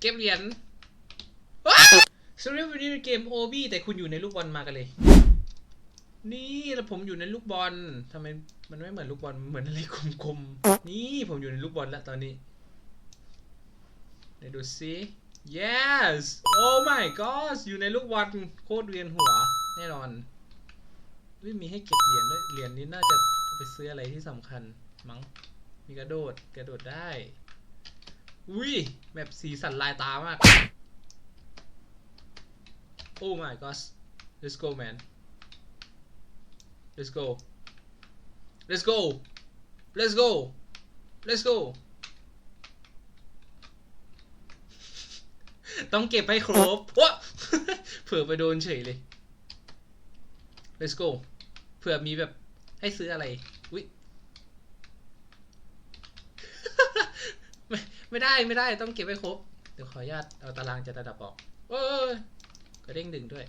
เก็บเหรียญสำหรับวันนี้เป็นเกมโอบี้แต่คุณอยู่ในลูกบอลมากันเลย นี่แล้วผมอยู่ในลูกบอลทำไมมันไม่เหมือนลูกบอลเหมือนอะไรกลมๆ นี่ผมอยู่ในลูกบอลแล้วตอนนี้เดี๋ยวดูซิ yes oh my god อยู่ในลูกบอลโคตรเวียนหัว แน่นอนไม่มีให้เก็บเหรียญด้วยเหรียญนี้น่าจะไปซื้ออะไรที่สำคัญมั้งมีกระโดดกระโดดได้ อุ้ยแบบสีสันลายตามาก Oh my gosh let's go man let's go let's go let's go let's go ต้องเก็บให้ครบวะเผื่อไปโดนเฉยเลย let's go เผื่อมีแบบให้ซื้ออะไร อุ้ย ไม่ได้ไม่ได้ต้องเก็บไว้ครบ เดี๋ยวขออนุญาตเอาตารางจัดระดับออกเอ้ยกระเด้งดึงด้วย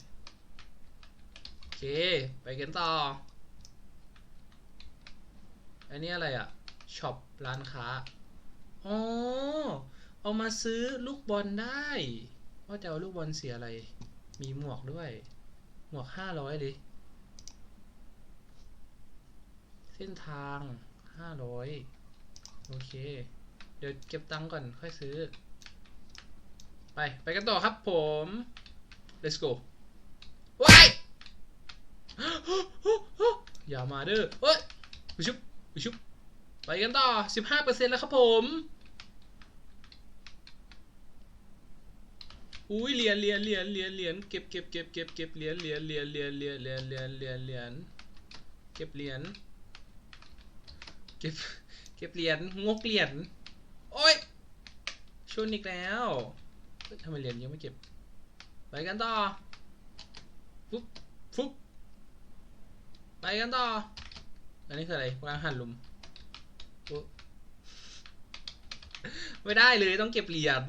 โอเค ไปกันต่อ อันนี้อะไรอะช็อปร้านค้า อ๋อ เอามาซื้อลูกบอลได้ ว่าจะเอาลูกบอลเสียอะไร มีหมวกด้วย หมวกห้าร้อยเลยเส้นทางห้าร้อยโอเค เดี๋ยวเก็บตังค์ก่อนค่อยซื้อ ไปไปกันต่อครับผม let's go ว้ายอย่ามาเด้อเฮ้ยไปชุบไปชุบไปกันต่อ 15%แล้วครับผม อุ้ยเหรียญเหรียญเหรียญเหรียญเหรียญเก็บเก็บเก็บเก็บเก็บเหรียญเหรียญเหรียญเหรียญเหรียญเหรียญเหรียญเหรียญเหรียญเก็บเหรียญเก็บเก็บเหรียญงกเหรียญ ชุนอีกแล้วทำไมเหรียญยังไม่เก็บ ไปกันต่อฟุ๊บฟุ๊บไปกันต่อ อันนี้คืออะไรวางหันลุม ไม่ได้เลยต้องเก็บเหรียญ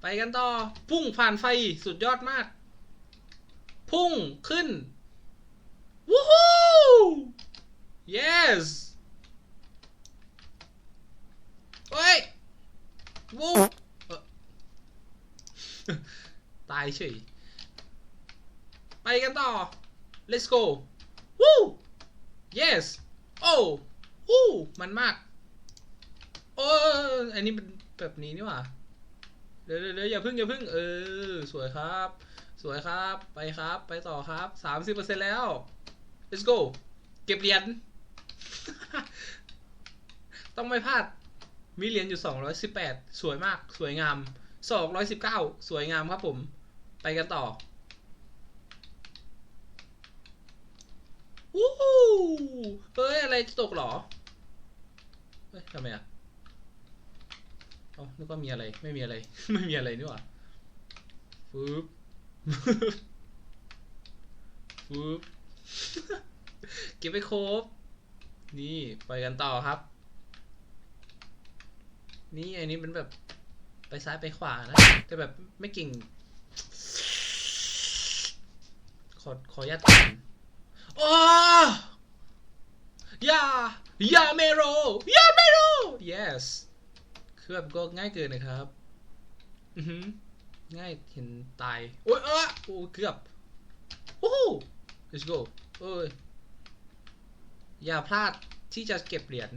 ไปกันต่อ พุ่งผ่านไฟสุดยอดมาก พุ่งขึ้น วู้ฮู้ yes เฮ้ย วู้เอ่อตายเฉย ไปกันต่อ let's go วู้ yes โอ้วู้มันมาก โอ้อันนี้เป็นแบบนี้นี่หว่าเดี๋ยวเดี๋ยวเดี๋ยวอย่าพึ่งอย่าพึ่ง เออ สวยครับ สวยครับ ไปครับ ไปต่อครับสามสิบเปอร์เซ็นแล้ว let's go เก็บเหรียญ ต้องไม่พลาด มีเหรียญอยู่สองร้อยสิบแปดสวยมาก สวยงามสองร้อยสิบเก้าสวยงามครับผม ไปกันต่อวู้เฮ้ย อะไรตกเหรอ เฮ้ยทำไมอะเอ๋อนึกว่ามีอะไร ไม่มีอะไร ไม่มีอะไรนี่หว่าฟึบฟึบเก็บไปครบ นี่ ไปกันต่อครับ นี่อันนี้เป็นแบบไปซ้ายไปขวานะ แต่แบบไม่เก่ง ขอขออนุญาตก่อนโอ้ยายาเมโรยาเมโร yes คือแบบก็ง่ายเกินนะครับ อือหือง่ายเห็นตาย โอ้ยเออโอ้เกือบโอ้โห let's go เอ้ยอย่าพลาดที่จะเก็บเหรียญ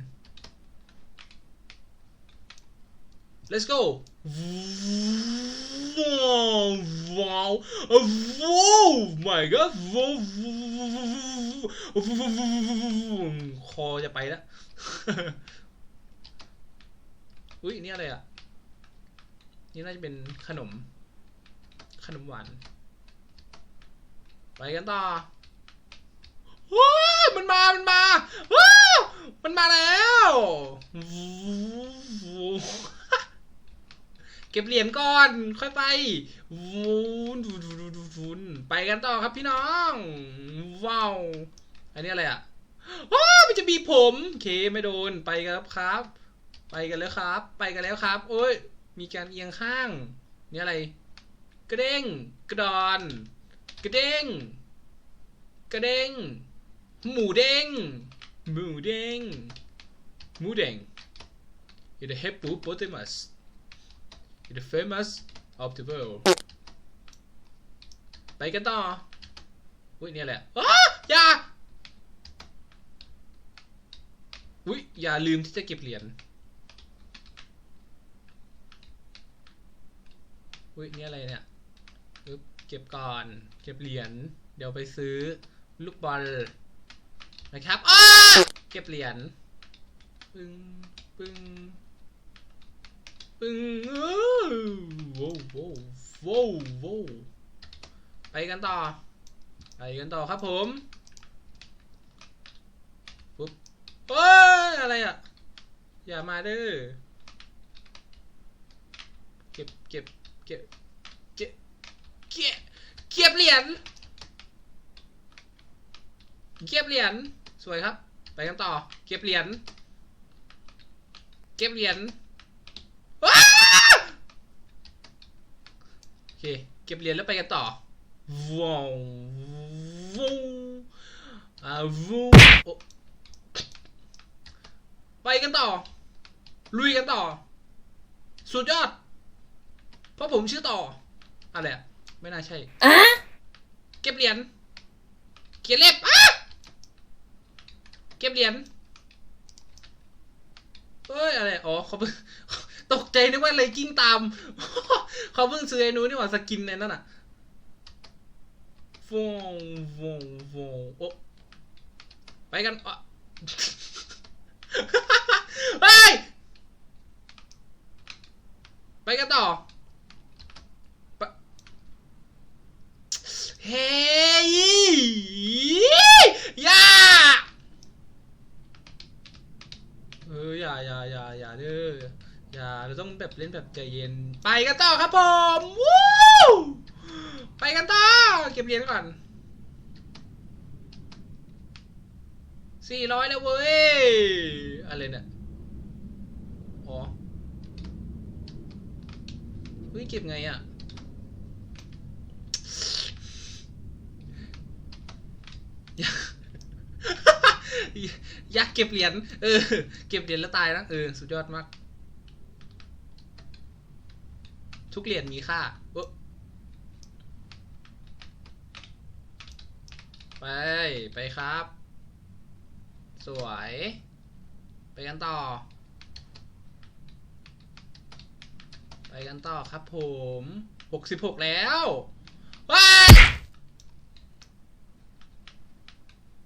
let's go ว้าวว้าวว้าว my god ว้าวคอจะไปแล้วอุ้ยนี่อะไรอะ นี่น่าจะเป็นขนม ขนมหวาน ไปกันต่อว้ามันมา มันมาว้ามันมาแล้ว ก็บเหรียญก่อน ค่อยไปวูนวูนวูนวูนไปกันต่อครับพี่น้อง ว้าว อันนี้อะไรอะว้ามันจะบีผมเคไม่โดน ไปครับครับ ไปกันแล้วครับ ไปกันแล้วครับ โอ้ย มีการเอียงข้าง นี่อะไร กระเด้ง กระดอน กระเด้ง กระเด้ง หมูเด้ง หมูเด้ง หมูเด้ง in the hippopotamus the famous of the world ไปกันต่อ อุ้ยเนี่ยแหละอ้าอย่า อุ้ยอย่าลืมที่จะเก็บเหรียญ อุ้ยนี่อะไรเนี่ยเก็บก่อน เก็บเหรียญ เดี๋ยวไปซื้อลูกบอลนะครับอ้าเก็บเหรียญ ปึ้ง ปึ้ง ปึ้งอ้าวโว้โว้โว้โว้ไปกันต่อ ไปกันต่อครับผมปุ๊บเอ้ยอะไรอะ อย่ามาเด้อเก็บเก็บเก็บเก็บเก็บเก็บเหรียญเก็บเหรียญสวยครับ ไปกันต่อ เก็บเหรียญเก็บเหรียญว้าโอ เคเก็บเหรียญแล้วไปกันต่อว้าววูอ่าวูโอไปกันต่อ ลุยกันต่อ สุดยอด เพราะผมชื่อต่อ อะไรอะไม่น่าใช่เก็บเหรียญเขียนเล็บอะเก็บเหรียญเฮ้ยอะไร อ๋อเขาเพิ่ง ตกใจนึกว่าอะไรกิ้งตาม เขาเพิ่งซื้อไอ้นู้นนี่หว่าสกินในนั่นอะฟงฟงฟงโอ้ไปกันอะไปไปกันต่อไปเฮ้ยอย่าเอออย่าอย่าอย่าอย่าเด้ออย่า เล่นแบบใจเย็น ไปกันต่อครับผมวู้ไปกันต่อ เก็บเหรียญก่อนสี่ร้อยแล้วเว้ย อะไรเนี่ยอ๋อเฮ้ยเก็บไงอะอยากเก็บเหรียญเออ เก็บเหรียญแล้วตายนะเออ สุดยอดมาก ทุกเหรียญมีค่าไป ไปครับ สวย ไปกันต่อ ไปกันต่อครับผมหกสิบหกแล้วว้า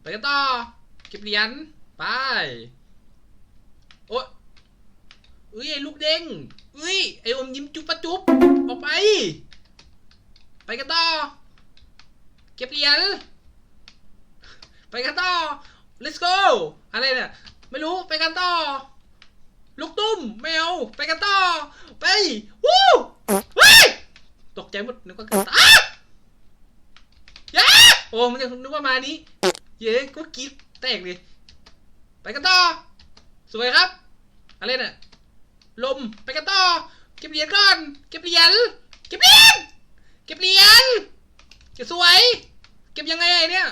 ไปกันต่อ เก็บเหรียญ ไป โอ๊ย เอ้ยไอ้ลูกเด้งเอ้ยไอ้อมยิ้มจุ๊บปะจุ๊บออกไป ไปกันต่อเก็บเหรียญไปกันต่อ let's go อะไรเนี่ยไม่รู้ไปกันต่อ ลูกตุ้มแมวไปกันต่อ ไปวู้เฮ้ยตกใจหมดนึกว่ากิดอ้าย้าโอ้มันยังนึกว่ามานี้ เย้ก็กรีดแตกเลย ไปกันต่อ สวยครับ อะไรเนี่ย ลมไปกันต่อเก็บเหรียญก่อน เก็บเหรียญเก็บเหรียญเก็บเหรียญเก็บสวย เก็บยังไงไอ้เนี่ย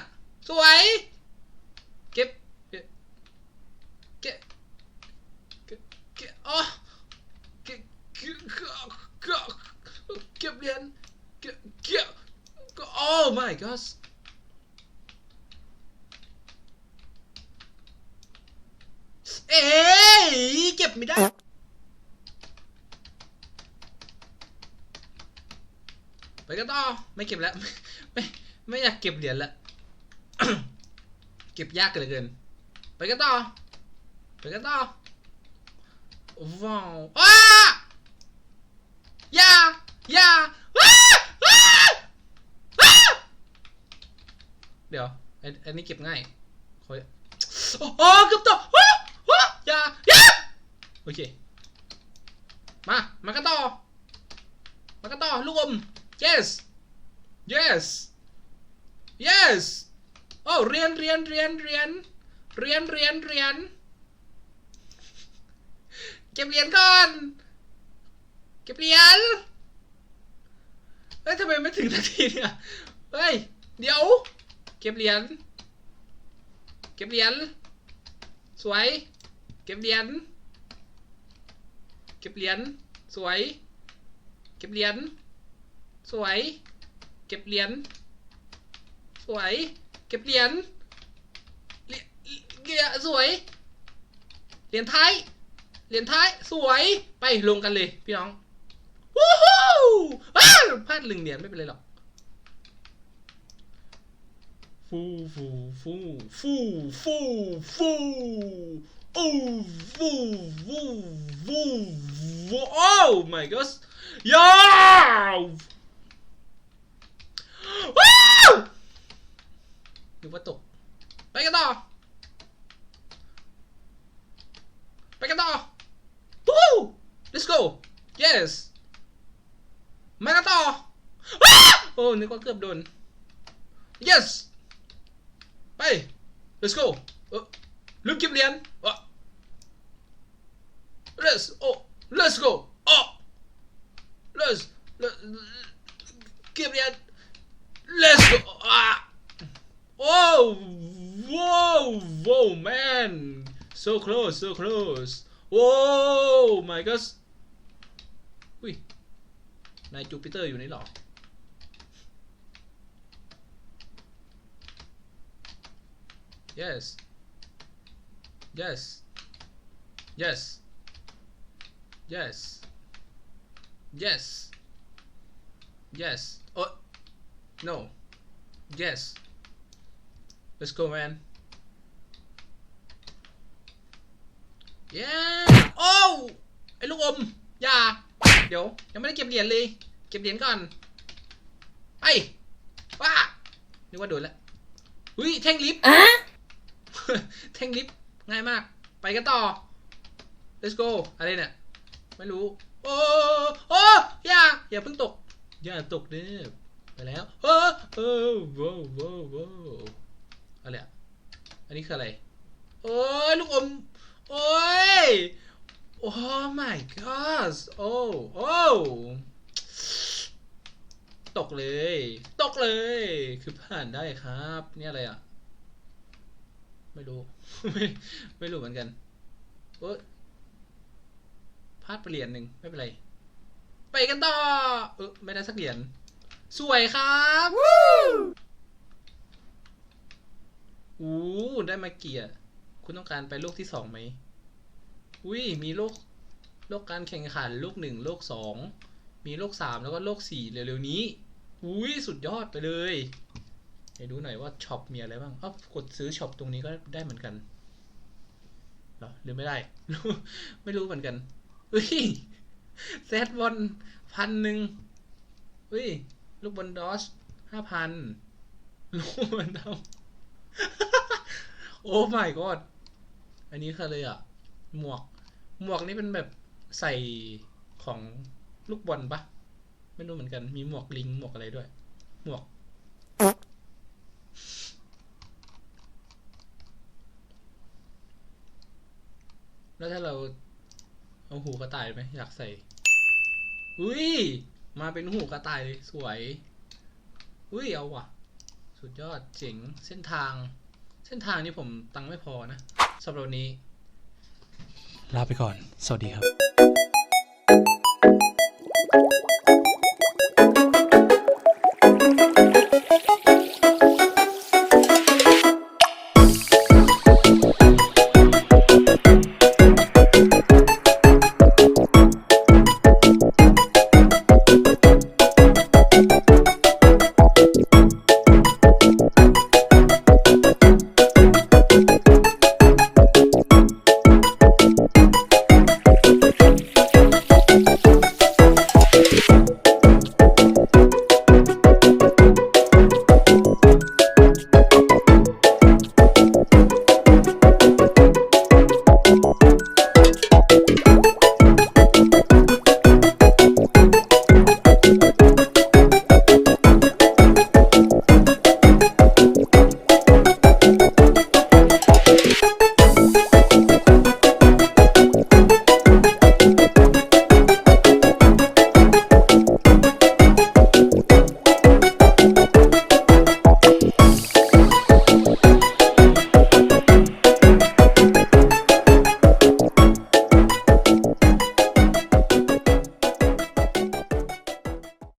สวย เก็บเก็บเก็บเก็บอ๋อเก็บเก็บเก็บเก็บเหรียญเก็บเก็บก็ oh my god เอ้ยเก็บไม่ได้ ไปกัน ต่อไม่เก็บแล้ว ไม่ไม่อยากเก็บเหรียญละเก็บยากเกินเกิน ไปกันต่อ ไปกันต่อว้าวอ้าอย่าอย่าอ้าอ้าอ้าเดี๋ยวไอ้ไอ้นี่เก็บง่ายคอยโอ้เกือบตกอ้าอ้าอย่าอย่าโอเค มา มากันต่อ มากันต่อลูกอม yes yes yes โอ้เรียนเรียนเรียนเรียนเรียนเรียนเรียนเก็บเหรียญก่อนเก็บเหรียญเฮ้ยทำไมไม่ถึงนาทีเนี่ยเฮ้ยเดี๋ยว เก็บเหรียญเก็บเหรียญสวย เก็บเหรียญเก็บเหรียญสวย เก็บเหรียญ สวย เก็บเหรียญสวย เก็บเหรียญเหรียญสวย เหรียญท้าย เหรียญท้าย สวย ไปลงกันเลยพี่น้อง วู้ฮู้ว้าวพลาดหนึ่งเหรียญไม่เป็นไรหรอก ฟูฟูฟูฟูฟูฟูโอ้ฟูฟูฟูฟูโอ้ my god ยาว นึกว่าตก ไปกันต่อ ไปกันต่อวู้ let's go yes มากันต่อว้าวโอ้นึกว่าเกือบโดน yes ไป let's go เออลืมเก็บเหรียญอะ let's oh let's go อ๋อ let's let เก็บเหรียญ let's go อะ oh whoa whoa man so close so close oh my god อุ้ยนายจูปิเตอร์อยู่นี่หรอ Yes. Yes. Yes. Yes. Yes. Yes. Oh. No. Yes. Let's go, man. Yeah. Oh ไอ้ลูกอม อย่า เดี๋ยว ยังไม่ได้เก็บเหรียญเลย เก็บเหรียญก่อน ไปว้านึกว่าโดนแล้วอุ้ยแท่งลิฟต์แท่งลิฟต์ง่ายมาก ไปกันต่อ let's go อะไรเนี่ย ไม่รู้ โอ้โอ้อย่า อย่าเพิ่งตก อย่าตกเด้อไปแล้วเออเออโว้โว้โว้ อะไรอะอันนี้คืออะไร โอ้ยลูกอม โอ้ย โอ้ my god โอ้โอ้ตกเลย ตกเลย คือผ่านได้ครับ เนี่ยอะไรอะ ไม่รู้ ไม่ ไม่รู้เหมือนกันโอ้พลาดไปเหรียญหนึ่งไม่เป็นไร ไปกันต่อ เออไม่ได้สักเหรียญ สวยครับ อู้ได้มาเกียร์คุณต้องการไปโลกที่สองไหมอุ้ยมีโลกโลกการแข่งขันโลกหนึ่งโลกสองมีโลกสามแล้วก็โลกสี่เร็วๆนี้อุ้ยสุดยอดไปเลยให้ดูหน่อยว่าช็อปมีอะไรบ้างอ้าวกดซื้อช็อปตรงนี้ก็ได้เหมือนกันหรอหรือไม่ได้ ไม่รู้เหมือนกันอุ้ยแซดบอลพันหนึ่งอุ้ยลูกบอลดอสห้าพันลูกบอลดาว โอ้ my god อันนี้คืออะไรอะ หมวก หมวกนี่เป็นแบบใส่ของลูกบอลปะไม่รู้เหมือนกัน มีหมวกลิงหมวกอะไรด้วย หมวก แล้วถ้าเราเอาหูกระต่ายไหมอยากใส่ อุ้ย มาเป็นหูกระต่ายเลย สวย อุ้ย เอาว่ะ สุดยอดเจ๋งเส้นทาง เส้นทางนี้ผมตังไม่พอนะสำหรับวันนี้ ลาไปก่อน สวัสดีครับ